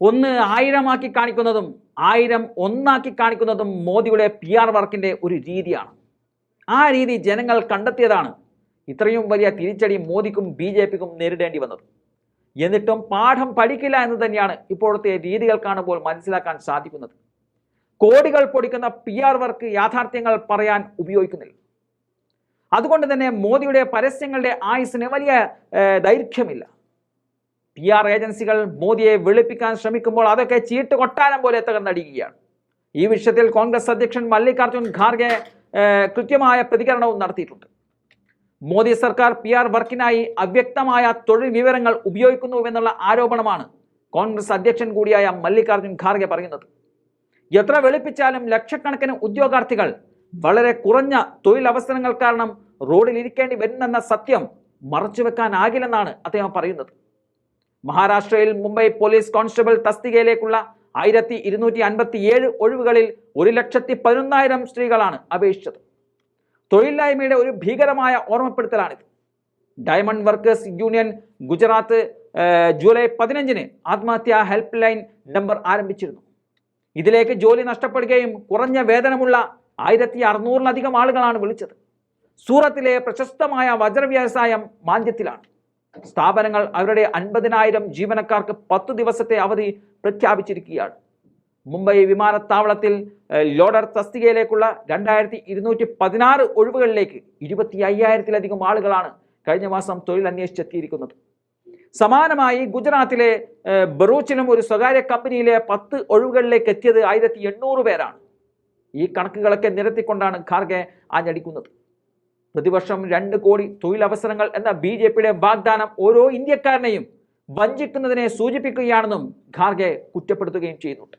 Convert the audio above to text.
ഒന്ന് ആയിരമാക്കി കാണിക്കുന്നതും ആയിരം ഒന്നാക്കി കാണിക്കുന്നതും മോദിയുടെ പി ആർ വർക്കിന്റെ ഒരു രീതിയാണ്. ആ രീതി ജനങ്ങൾ കണ്ടെത്തിയതാണ്. ഇത്രയും വലിയ തിരിച്ചടി മോദിക്കും ബി ജെ പിക്കും നേരിടേണ്ടി വന്നത്. എന്നിട്ടും പാഠം പഠിക്കില്ല എന്ന് തന്നെയാണ് ഇപ്പോഴത്തെ രീതികൾ കാണുമ്പോൾ മനസ്സിലാക്കാൻ സാധിക്കുന്നത്. കോടികൾ പൊടിക്കുന്ന പി ആർ വർക്ക് യാഥാർത്ഥ്യങ്ങൾ പറയാൻ ഉപയോഗിക്കുന്നില്ല. അതുകൊണ്ട് തന്നെ മോദിയുടെ പരസ്യങ്ങളുടെ ആയുസിന് വലിയ ദൈർഘ്യമില്ല. പി ആർ ഏജൻസികൾ മോദിയെ വെളുപ്പിക്കാൻ ശ്രമിക്കുമ്പോൾ അതൊക്കെ ചീട്ട് കൊട്ടാരം പോലെ തകർന്നടിക്കുകയാണ് ഈ വിഷയത്തിൽ കോൺഗ്രസ് അധ്യക്ഷൻ മല്ലികാർജുൻ ഖാർഗെ കൃത്യമായ പ്രതികരണവും നടത്തിയിട്ടുണ്ട്. മോദി സർക്കാർ പി ആർ വർക്കിനായി അവ്യക്തമായ തൊഴിൽ വിവരങ്ങൾ ഉപയോഗിക്കുന്നുവെന്നുള്ള ആരോപണമാണ് കോൺഗ്രസ് അധ്യക്ഷൻ കൂടിയായ മല്ലികാർജുൻ ഖാർഗെ പറയുന്നത്. എത്ര വെളുപ്പിച്ചാലും ലക്ഷക്കണക്കിന് ഉദ്യോഗാർത്ഥികൾ വളരെ കുറഞ്ഞ തൊഴിലവസരങ്ങൾ കാരണം റോഡിൽ ഇരിക്കേണ്ടി വരുന്നെന്ന സത്യം മറച്ചുവെക്കാനാകില്ലെന്നാണ് അദ്ദേഹം പറയുന്നത്. മഹാരാഷ്ട്രയിൽ മുംബൈ പോലീസ് കോൺസ്റ്റബിൾ തസ്തികയിലേക്കുള്ള ആയിരത്തി ഇരുന്നൂറ്റി അൻപത്തി ഏഴ് ഒഴിവുകളിൽ ഒരു ലക്ഷത്തി പതിനൊന്നായിരം സ്ത്രീകളാണ് അപേക്ഷിച്ചത്. തൊഴിലില്ലായ്മയുടെ ഒരു ഭീകരമായ ഓർമ്മപ്പെടുത്തലാണിത്. Diamond workers union Gujarat July പതിനഞ്ചിന് ആത്മഹത്യാ ഹെൽപ്പ് ലൈൻ നമ്പർ ആരംഭിച്ചിരുന്നു. ഇതിലേക്ക് ജോലി നഷ്ടപ്പെടുകയും കുറഞ്ഞ വേതനമുള്ള ആയിരത്തി അറുന്നൂറിലധികം ആളുകളാണ് വിളിച്ചത്. സൂറത്തിലെ പ്രശസ്തമായ വജ്ര വ്യവസായം മാന്ദ്യത്തിലാണ്. സ്ഥാപനങ്ങൾ അവരുടെ അൻപതിനായിരം ജീവനക്കാർക്ക് പത്തു ദിവസത്തെ അവധി പ്രഖ്യാപിച്ചിരിക്കുകയാണ്. മുംബൈ വിമാനത്താവളത്തിൽ ലോഡർ തസ്തികയിലേക്കുള്ള രണ്ടായിരത്തി ഇരുന്നൂറ്റി പതിനാറ് ഒഴിവുകളിലേക്ക് ഇരുപത്തി അയ്യായിരത്തിലധികം ആളുകളാണ് കഴിഞ്ഞ മാസം തൊഴിൽ അന്വേഷിച്ചെത്തിയിരിക്കുന്നത് സമാനമായി ഗുജറാത്തിലെ ബറൂച്ചിലും ഒരു സ്വകാര്യ കമ്പനിയിലെ പത്ത് ഒഴിവുകളിലേക്ക് എത്തിയത് ആയിരത്തി എണ്ണൂറ് പേരാണ്. ഈ കണക്കുകളൊക്കെ നിരത്തിക്കൊണ്ടാണ് ഖാർഗെ ആഞ്ഞടിക്കുന്നത്. പ്രതിവർഷം രണ്ട് കോടി തൊഴിലവസരങ്ങൾ എന്ന ബി ജെ പിയുടെ വാഗ്ദാനം ഓരോ ഇന്ത്യക്കാരനെയും വഞ്ചിക്കുന്നതിനെ സൂചിപ്പിക്കുകയാണെന്നും ഖാർഗെ കുറ്റപ്പെടുത്തുകയും ചെയ്യുന്നുണ്ട്.